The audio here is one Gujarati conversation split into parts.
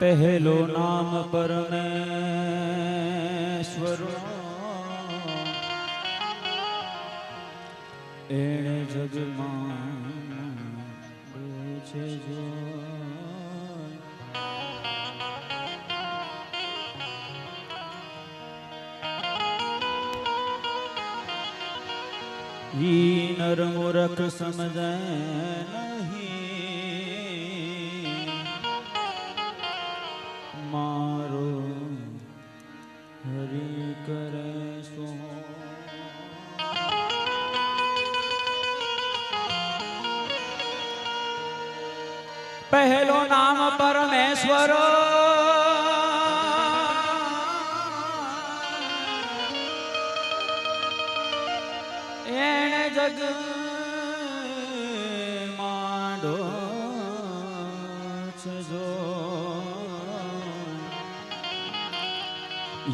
પહેલો નામ પરમેશ્વર. એણે જગમાં ઈ નર મૂરખ સમજે નહીં.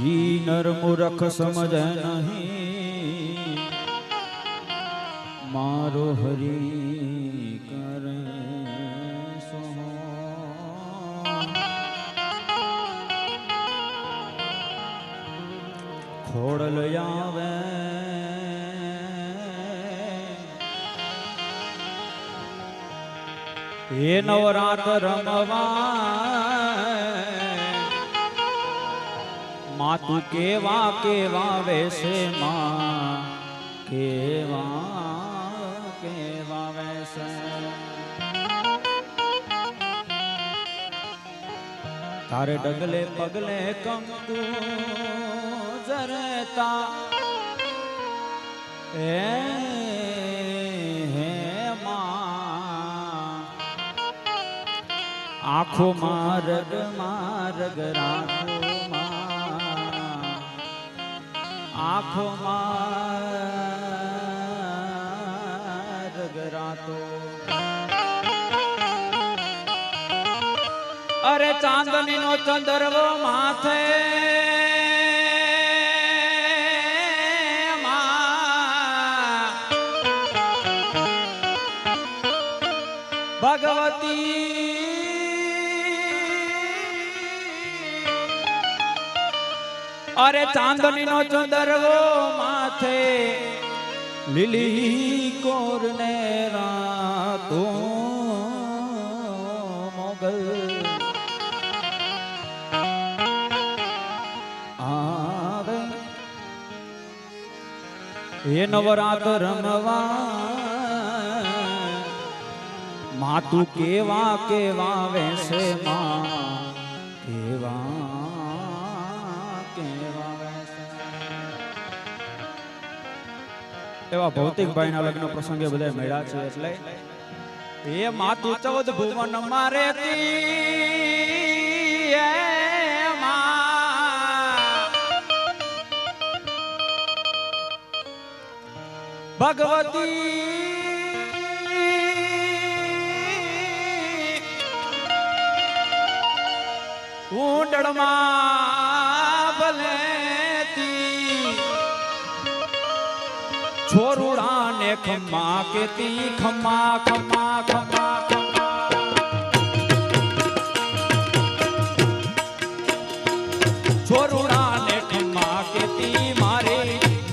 ઈ નર મૂરખ સમજે નહીં. મારો હરી એ નવરાત રમવા માતું કેવા કેવા વેશે માં કેવા કેવા વેશે તારે ડગલે પગલે કંકુ જરતા એ આખો મારગ મારગ રાખો આખો મારગ રાતો અરે ચાંદની નો ચંદરવો માથે અરે ચાંદની નો ચંદરવો માથે, લીલી કોર ને રાતો મોગલ. એ નવરાત રમવા માતું કેવા કેવા વેસે માં, કેવા કેવા ભૌતિક એવા ભૌતિકભાઈ ના લગ્ન પ્રસંગે બધા મેળા છે એટલે એ માતુ ચૌદ ભુવન મારે ભગવતી ઊંડળમાં ભલેતી છોરુડા ને ખમ્મા કેતી ખમા ખમા ખમ્મા છોરુડા ને ખમ્મા કેતી, મારે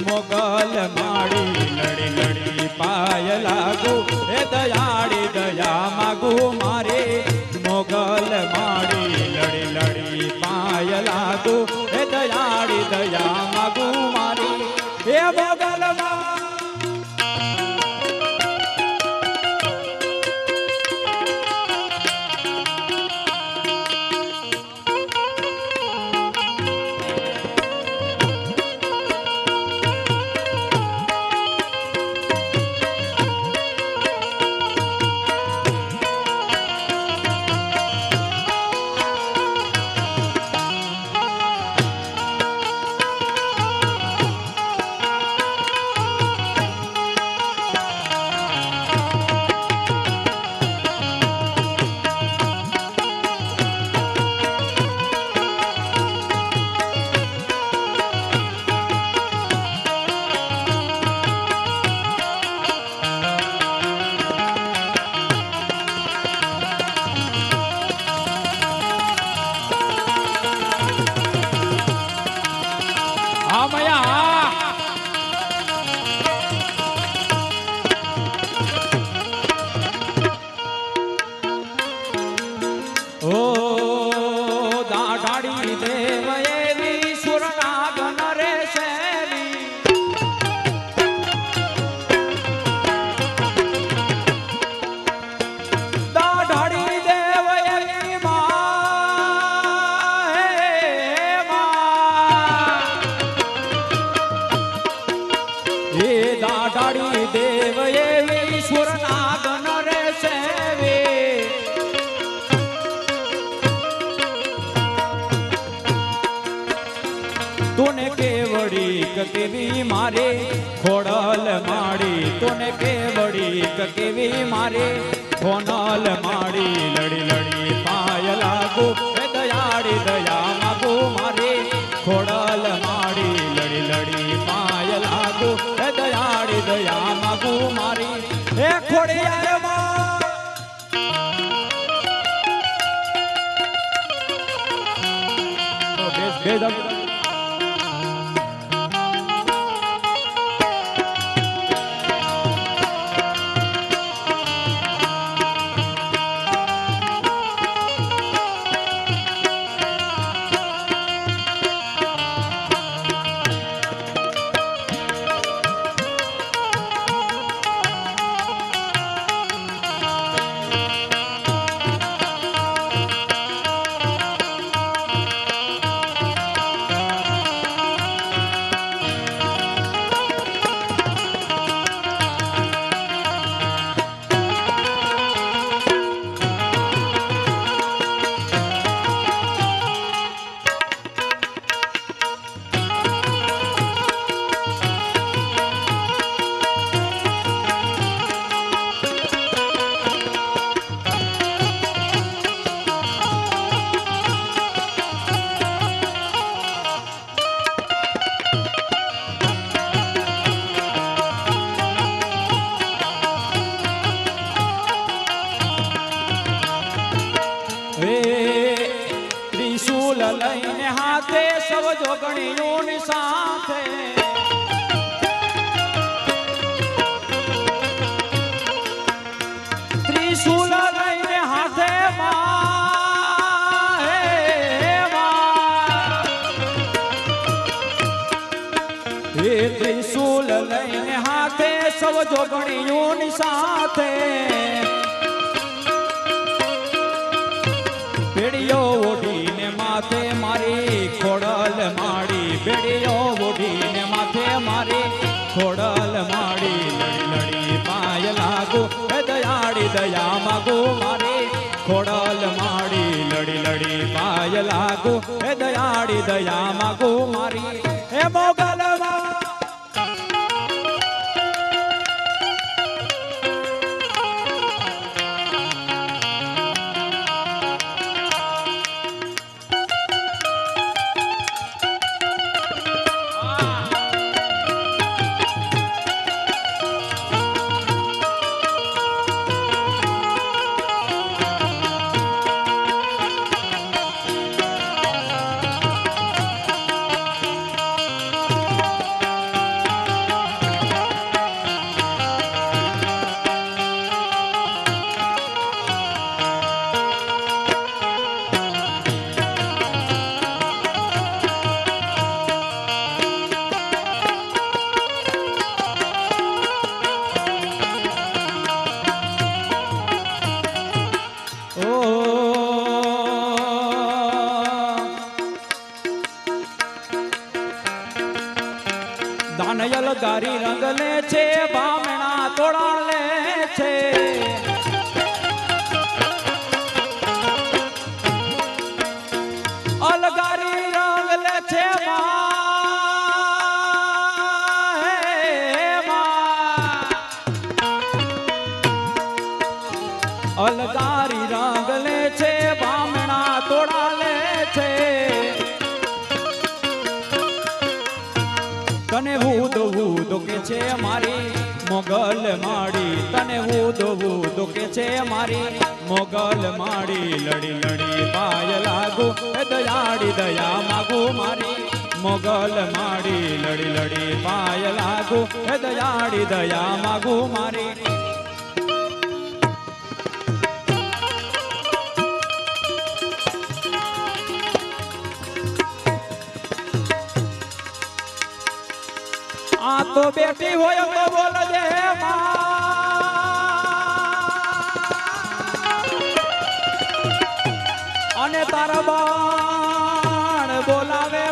મોગલ માડી લડી લડી પાય લાગુ. એ દયાળી દયા માગુ મારે કેવી મારે કોનલ માડી લડી લડી પાય લાગુ. દયાળી, દયા માગુ મારે ખોડલ માડી લડી લડી પાય લાગુ. દયાળી, દયા માગુ મારી. હે ખોડિયા માં ત્રિશુલ લઈને હાથે સૌ જોગણીઓની સાથે ત્રિશુલ લઈને હાથે ત્રિશુલ લઈને હાથે સૌ જોગણીઓની સાથે દયા માગો મારી ખોડલ માડી લડી લડી પાય લાગુ હે દયાળી દયા માગો મારી હે મોગલમાં માડી, તને ઉદવું દુખે છે મારી. મોગલ માડી, લડી લડી પાય લાગુ. દયાડી દયા માગુ મારી. મોગલ માડી, લડી લડી પાય લાગુ. દયાડી દયા માગુ મારી. તો બેટી હોય તો બોલ દે અને તારા બાણ બોલાવે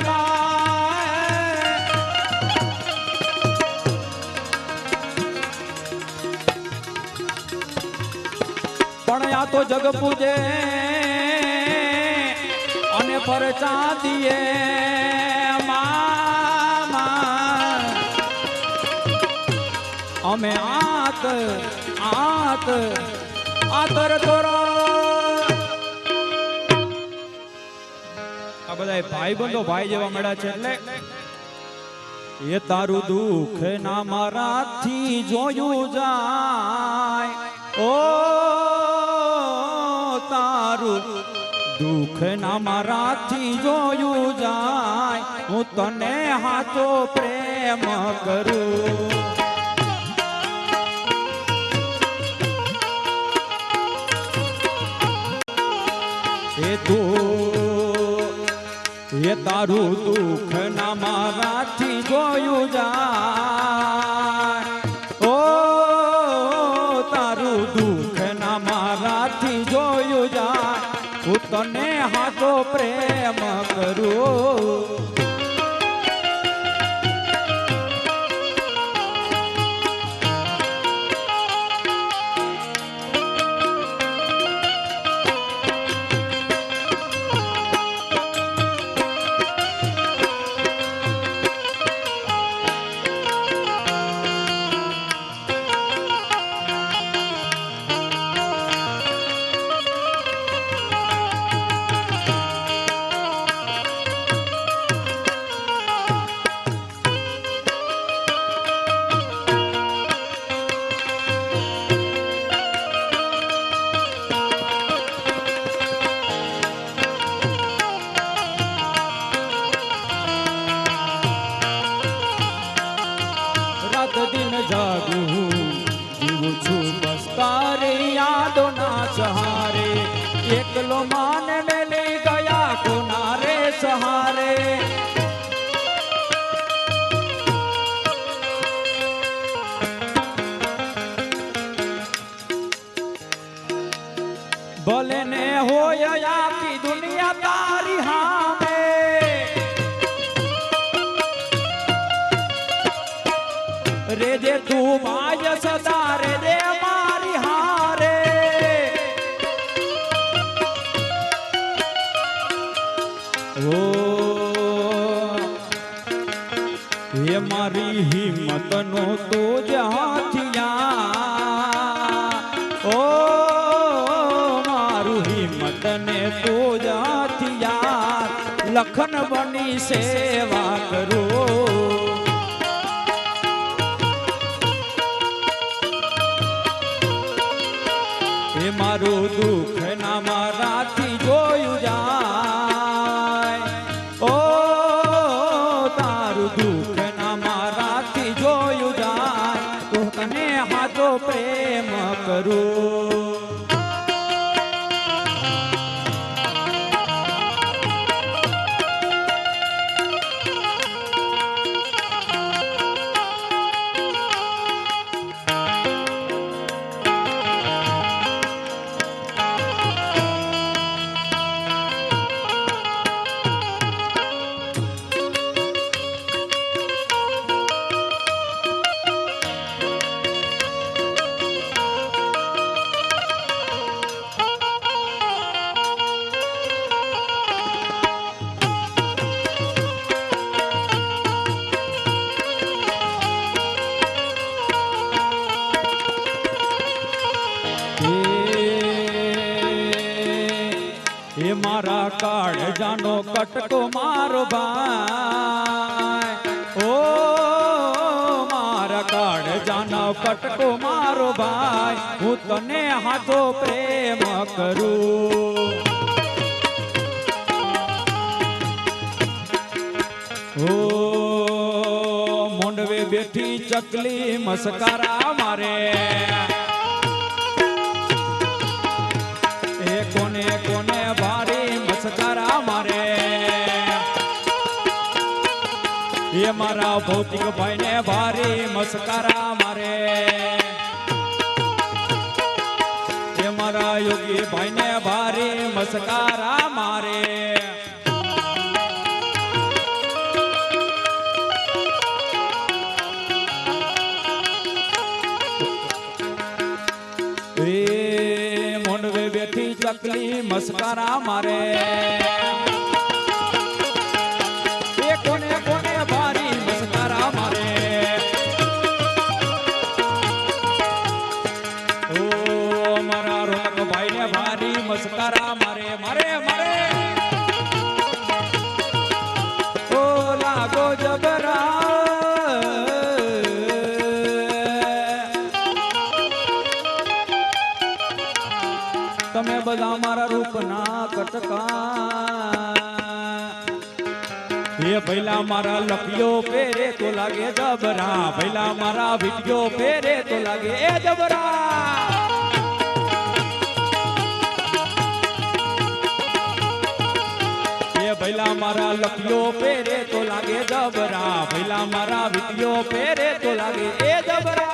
પણ આ તો જગ પૂજે અને પર ચાંદીએ અમે આત આત, આતર તોરા આ બધા ભાઈ બંધો ભાઈ જેવા મળ્યા છે, એટલે એ તારું દુઃખ ના મારાથી જોયું જાય. ઓ તારું દુઃખ ના મારાથી જોયું જાય. હું તને હાચો પ્રેમ કરું. તું એ તારું દુઃખ ના મારાથી જોયું જાય હિંમત જ હાથિયા. ઓ મારું હિંમત ને તો લખન બની સેવા કરું. મારું દુઃખ એ મારા કાળજાનો કટકો મારો ભાઈ. ઓ મારા કાળજાનો કટકો મારો ભાઈ, હું તને હાથો પ્રેમ કરું. ઓ મોંડવે બેઠી ચકલી મસ્કારા મારે. એ મારા ભૌતિક ભાઈને ભારી મસ્કારા મારે. એ મારા યોગી ભાઈને ભારી મસ્કારા મારે. મોંડવે બેઠી ચકલી મસ્કારા મારે. મારા લપિયો પેરે તો લાગે જબરા. ભૈલા મારા વિડિયો પેરે તો લાગે એ જબરા. ભૈલા મારા લખ્યો પેરે તો લાગે જબરા. ભૈલા મારા વિડિયો પેરે તો લાગે એ જબરા.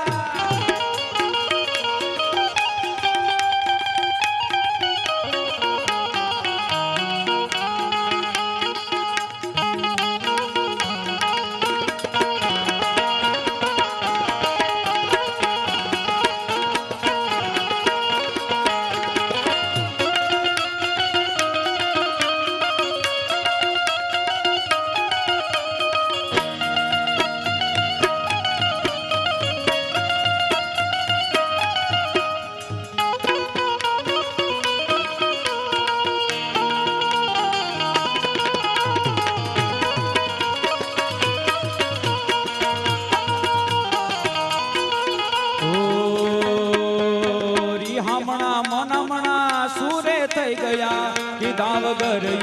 वर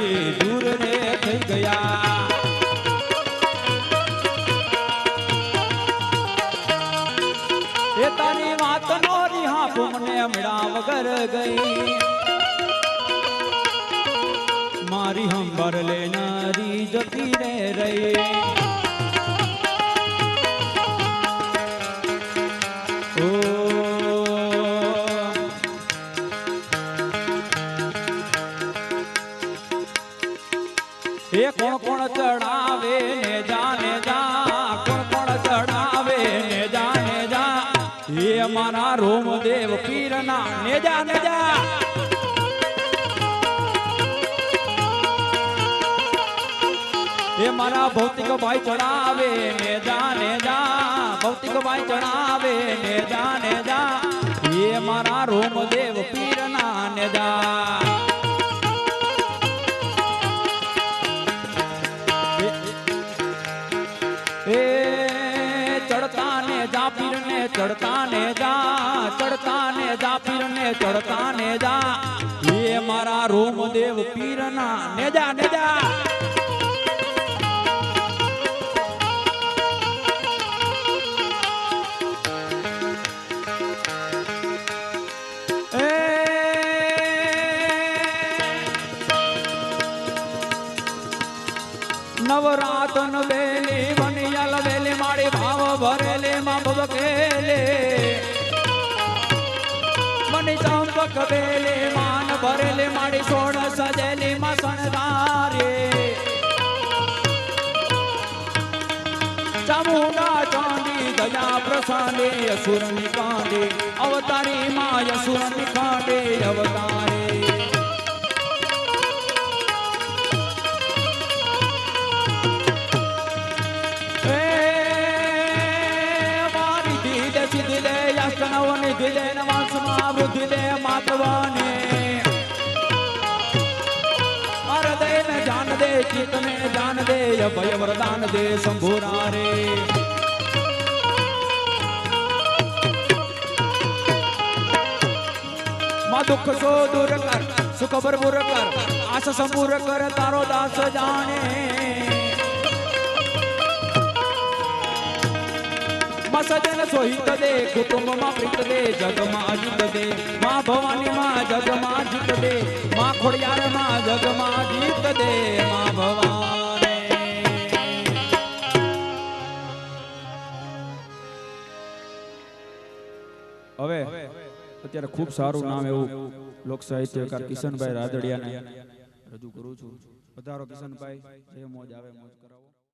એ કોણ કોણ ચડાવે ને જાને જા, કોણ કોણ ચડાવે ને જાને જા. એ મારા રોમદેવ પીરના, ને જા ને જા. એ મારા ભૌતિક ભાઈ ચડાવે ને જાને જા, ભૌતિક ભાઈ ચડાવે ને જાને જા. એ મારા રોમદેવ પીરના, ને જા. ચડતા ને જા. ચંપક બેલે માન ભરેલે માડી સોળ સજેલી માં શણગારે. ચામુંડા ચાંદી દયા પ્રસાદે, અસુરની કાંડે, અવતારી માં અસુરની કાંડે, અવતારે જાન ભય વરદાન દે શંભુરા રે માં દુઃખ સો દૂર કર સુખ ભરપૂર કર આશ સંપૂર કર, તારો દાસ જાણે. માં સજન સોહિત દે, કુટુંબમાં પ્રીત દે, જગમાં અજીત દે. માં ભવાની માં જગમાં જીત દે, માં ખોડિયાર માં જગમાં જીત દે. માં ભવાની હવે અત્યારે ખૂબ સારું નામ એવું લોક સાહિત્યકાર કિશનભાઈ રાદડિયાને રજૂ કરું છું. વધારો કિશનભાઈ જે મોજ આવે મોજ કરાવો.